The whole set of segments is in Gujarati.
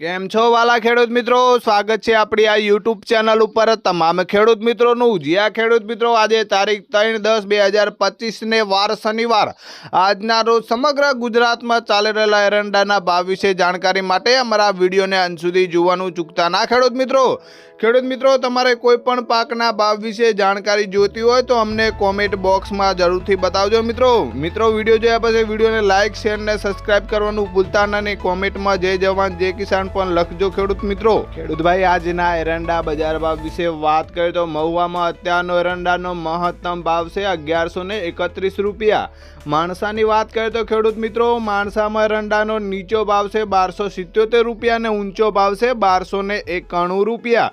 કેમ છો વાલા ખેડૂત મિત્રો? સ્વાગત છે આપણી આ યુટ્યુબ ચેનલ ઉપર. તમામ ખેડૂત મિત્રોનું જ્યાં ખેડૂત મિત્રો, આજે તારીખ ત્રણ દસ બે હજાર પચીસને વાર શનિવાર. આજના રોજ સમગ્ર ગુજરાતમાં ચાલી રહેલા એરંડાના ભાવ વિશે જાણકારી માટે અમારા વિડીયોને અંત સુધી જોવાનું ચૂકતા ના ખેડૂત મિત્રો. ખેડૂત મિત્રો, તમારે કોઈ પણ પાકના ભાવ વિશે જાણકારી જોઈતી હોય તો અમને કોમેન્ટ બોક્સમાં જરૂરથી બતાવજો મિત્રો. મિત્રો, વીડિયો જોયા પછી વિડીયોને લાઇક શેર ને સબસ્ક્રાઇબ કરવાનું ભૂલતા નહીં કોમેન્ટમાં જય જવાન, જય કિસાન પણ લખજો ખેડૂત મિત્રો. ખેડૂતભાઈ આજના એરંડા બજાર ભાવ વિશે વાત કરીએ તો મહુવામાં અત્યારનો એરંડાનો મહત્તમ ભાવ છે અગિયારસો ને એકત્રીસ રૂપિયા. માણસાની વાત કરીએ તો ખેડૂત મિત્રો, માણસામાં એરંડાનો નીચો ભાવ છે બારસો સિત્યોતેર રૂપિયા અને ઊંચો ભાવ છે બારસો ને એકાણું રૂપિયા.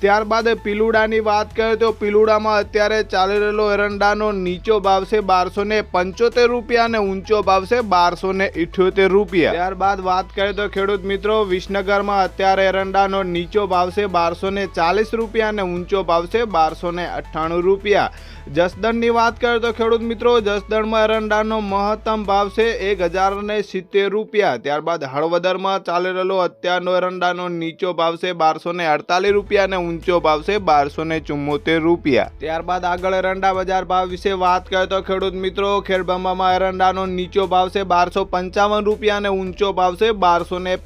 ત્યારબાદ પીલુડાની વાત કરીએ તો પીલુડામાં અત્યારે ચાલી રહેલો એરંડાનો નીચો ભાવ છે બારસો ને પંચોતેર રૂપિયા અને ઊંચો ભાવ છે બારસો ને ઇઠ્યોતેર રૂપિયા. ત્યારબાદ વાત કરીએ તો ખેડૂત મિત્રો, વિસનગરમાં અત્યારે એરંડાનો નીચો ભાવ છે બારસો ને ચાલીસ રૂપિયા અને ઊંચો ભાવ છે બારસો ને અઠ્ઠાણું રૂપિયા. જસદણની વાત કરીએ તો ખેડૂત મિત્રો, જસદણમાં એરંડાનો મહત્તમ ભાવ છે એક હજાર ને સિત્તેર રૂપિયા. ત્યારબાદ હળવદરમાં ચાલી રહેલો અત્યારનો એરંડાનો નીચો ભાવ છે બારસો ને અડતાલીસ રૂપિયા અને ઊંચો ભાવ છે બારસો ને ચુમ્મોતેર રૂપિયા. ત્યારબાદ આગળ એરંડા બજાર ભાવ વિશે વાત કરીએ તો ખેડૂત મિત્રો, ખેડબંબામાં એરંડાનો નીચો ભાવ છે બારસો પંચાવન રૂપિયા અને ઊંચો ભાવ છે બારસો ને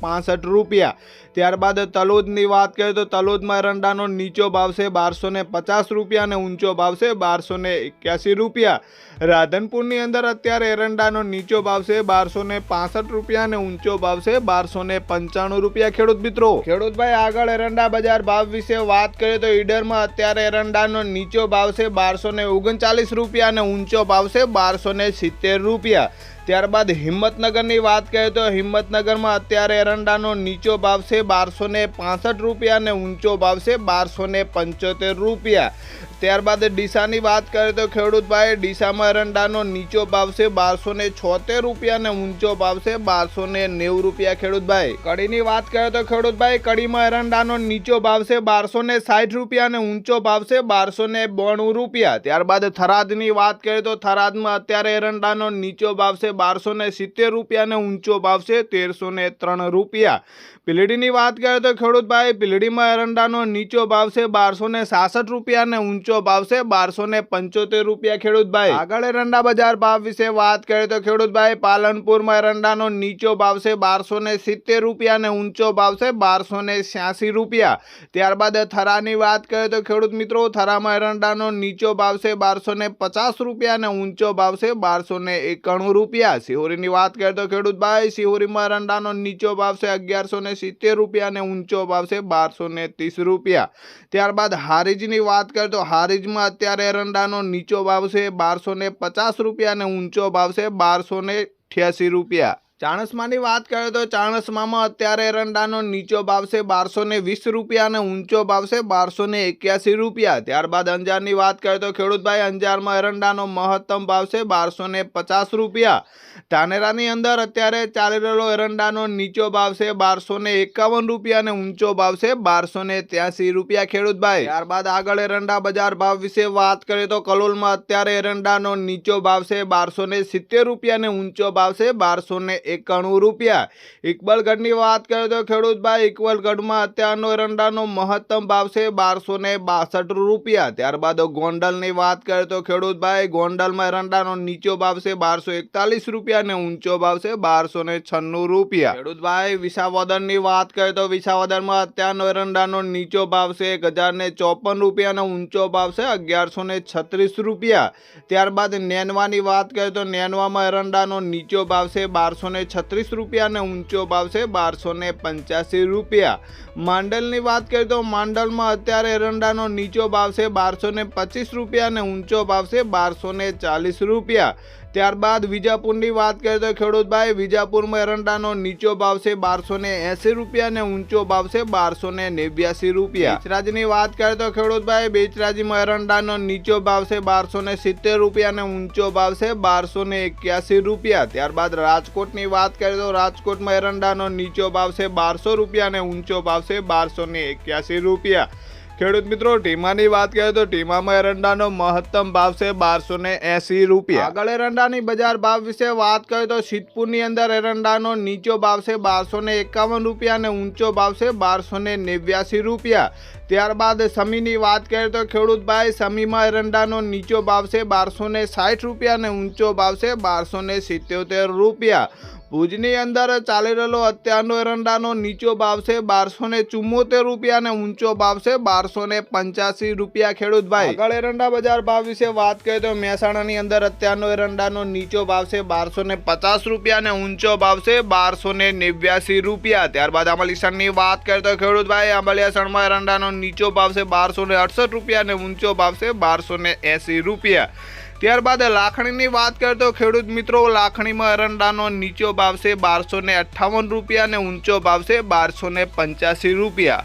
રૂપિયા. ત્યારબાદ તલોદની વાત કરીએ તો તલોદમાં એરંડાનો નીચો ભાવ છે બારસો પચાસ રૂપિયા અને ઊંચો ભાવ છે બારસો એક્યાસી રૂપિયા. રાધનપુરની અંદર અત્યારે એરંડાનો નીચો ભાવ છે બારસો પાસઠ રૂપિયા અને ઊંચો ભાવ છે બારસો પંચાણું રૂપિયા. ખેડૂત મિત્રો, ખેડૂતભાઈ, આગળ એરંડા બજાર ભાવ વિશે વાત કરીએ તો ઈડરમાં અત્યારે એરંડાનો નીચો ભાવ છે બારસો ઓગણચાલીસ રૂપિયા અને ઊંચો ભાવ છે બારસો સિત્તેર રૂપિયા. ત્યારબાદ હિંમતનગરની વાત કરીએ તો હિંમતનગરમાં અત્યારે એરંડાનો નીચો ભાવ છે બારસો ને પાસઠ રૂપિયા અને ઊંચો ભાવ છે બારસો ને પંચોતેર રૂપિયા. ત્યારબાદ ડીસાની વાત કરીએ તો ખેડૂતભાઈ, ડીસામાં એરંડાનો નીચો ભાવ છે બારસો ને છોતેર રૂપિયા અને ઊંચો ભાવ છે બારસો ને નેવું રૂપિયા. ખેડૂતભાઈ, કડીની વાત કરીએ તો ખેડૂતભાઈ, કડીમાં એરંડાનો નીચો ભાવ છે બારસો ને સાઠ રૂપિયા અને ઊંચો ભાવ છે બારસો ને બોણું રૂપિયા. ત્યારબાદ થરાદની વાત કરીએ તો થરાદમાં અત્યારે એરંડાનો નીચો ભાવ છે બારસો ને સિત્તેર રૂપિયાને ઊંચો ભાવશે તેરસો ને ત્રણ રૂપિયા. પીલડીની વાત કરીએ તો ખેડૂતભાઈ, પીલડીમાં એરંડાનો નીચો ભાવ છે બારસો ને સાસઠ રૂપિયા અને ઊંચો ભાવ છે બારસો ને પંચોતેર રૂપિયા ખેડૂતભાઈ. આગળ એરંડા બજાર ભાવ વિશે વાત કરીએ તો ખેડૂતભાઈ, પાલનપુરમાં એરંડાનો નીચો ભાવ છે બારસો ને સિત્તેર રૂપિયા અને ઊંચો ભાવ છે બારસો ને છ્યાસી રૂપિયા. ત્યારબાદ થરાની વાત કરીએ તો ખેડૂત મિત્રો, થરામાં એરંડાનો નીચો ભાવ છે બારસો ને પચાસ રૂપિયા અને ઊંચો ભાવ છે બારસો ને એકાણું રૂપિયા. સિહોરીની વાત કરીએ તો ખેડૂતભાઈ સિહોરીમાં રંડાનો નીચો ભાવ છે અગિયારસો ને સિત્તેર રૂપિયા અને ઊંચો ભાવ છે બારસો ને ત્રીસ રૂપિયા. ત્યારબાદ હારીજની વાત કરીએ તો હારીજમાં અત્યારે રંડાનો નીચો ભાવ છે બારસો ને પચાસ રૂપિયા અને ઊંચો ભાવ છે બારસો ને અઠ્યાસી રૂપિયા. ચાણસમાની વાત કરીએ તો ચાણસમામાં અત્યારે એરંડાનો નીચો ભાવ છે બારસો ને વીસ રૂપિયા અને ઊંચો ભાવ છે બારસો ને એક્યાસી રૂપિયા. ત્યારબાદ અંજારની વાત કરીએ તો ખેડૂતભાઈ, અંજારમાં એરંડાનો મહત્તમ ભાવ છે બારસો ને પચાસ રૂપિયા. ધાનેરાની અંદર અત્યારે ચાલી રહેલો એરંડાનો નીચો ભાવ છે બારસો ને એકાવન રૂપિયા અને ઊંચો ભાવ છે બારસો ને ત્યાસી રૂપિયા, ખેડૂતભાઈ. ત્યારબાદ આગળ એરંડા બજાર ભાવ વિશે વાત કરીએ તો કલોલમાં અત્યારે એરંડાનો નીચો ભાવ છે બારસો ને સિત્તેર રૂપિયા અને ઊંચો ભાવ છે બારસો ને એકાણું રૂપિયા. ઇકબલગઢની વાત કરીએ તો ખેડૂતભાઈ ઇકબલગઢમાં અત્યારનો એરંડાનો મહત્તમ ભાવ છે બારસો ને બાસઠ રૂપિયા. ત્યારબાદ ગોંડલની વાત કરીએ તો ખેડૂતભાઈ ગોંડલમાં એરંડાનો નીચો ભાવ છે બારસો એકતાલીસ રૂપિયા અને ઊંચો ભાવ છે બારસો ને છન્નું રૂપિયા. ખેડૂતભાઈ વિસાવદરની વાત કરીએ તો વિસાવદરમાં અત્યારનો એરંડાનો નીચો ભાવ છે એક હજાર ને ચોપન રૂપિયા અને ઊંચો ભાવ છે અગિયારસો ને છત્રીસ રૂપિયા. ત્યારબાદ નેનવાની વાત કરીએ તો નેનવામાં એરંડાનો નીચો ભાવ છે બારસો ને છત્રીસ રૂપિયા અને ઊંચો ભાવ છે બારસો ને પંચ્યાસી રૂપિયા. માંડલની વાત કરીએ તો માંડલમાં અત્યારે એરંડાનો નીચો ભાવ છે બારસો ને પચીસ રૂપિયા અને ઊંચો ભાવ છે બારસો ને ચાલીસ રૂપિયા. ત્યારબાદ વિજાપુરની વાત કરીએ તો ખેડૂતભાઈ, વિજાપુરમાં એરંડાનો નીચો ભાવ છે બારસો ને એંસી રૂપિયા અને ઊંચો ભાવ છે બારસો ને નેવ્યાસી રૂપિયા. બેચરાજીની વાત કરીએ તો ખેડૂતભાઈ, બેચરાજીમાં એરંડાનો નીચો ભાવ છે બારસો ને સિત્તેર રૂપિયા અને ઊંચો ભાવ છે બારસો ને એક્યાસી રૂપિયા. ત્યારબાદ રાજકોટની વાત કરીએ તો રાજકોટમાં એરંડાનો નીચો ભાવ છે બારસો રૂપિયા અને ઊંચો ભાવ છે બારસો ને એક્યાસી રૂપિયા. ખેડૂત મિત્રો, ટીમાની વાત કરીએ તો ટીમામાં એરંડાનો મહત્તમ ભાવ છે બારસો ને એસી રૂપિયા. આગળ એરંડાની બજાર ભાવ વિશે વાત કરીએ તો સિદ્ધપુરની અંદર એરંડાનો નીચો ભાવ છે બારસો ને એકાવન રૂપિયા અને ઊંચો ભાવ છે બારસો ને નેવ્યાસી રૂપિયા. ત્યારબાદ સમીની વાત કરીએ તો ખેડૂતભાઈ, સમીમાં એરંડાનો નીચો ભાવ છે બારસો ને સાઠ રૂપિયા અને ઊંચો ભાવ છે બારસો ને સિત્યોતેર રૂપિયા. ભુજની અંદર ચાલી રહેલો અત્યારનો એરંડાનો નીચો ભાવ છે બારસો ને ચુમ્મોતેર રૂપિયા અને ઊંચો ભાવ છે બારસો ને પંચ્યાસી રૂપિયા. ખેડૂતભાઈ આગળ એરંડા બજાર ભાવ વિશે વાત કરીએ તો મહેસાણાની અંદર અત્યારનો એરંડાનો નીચો ભાવ છે બારસો ને પચાસ રૂપિયા અને ઊંચો ભાવ છે બારસો ને નેવ્યાસી રૂપિયા. ત્યારબાદ અમલીસણની વાત કરીએ તો ખેડૂતભાઈ આંબલિયાસણમાં એરંડાનો નીચો ભાવ છે બારસો ને અડસઠ રૂપિયા અને ઊંચો ભાવ છે બારસો ને એંસી રૂપિયા. ત્યારબાદ લાખણીની વાત કરીએ તો ખેડૂત મિત્રો લાખણીમાં એરંડાનો નીચો ભાવ છે બારસો ને અઠ્ઠાવન રૂપિયા અને ઊંચો ભાવ છે બારસો ને પંચ્યાસી રૂપિયા.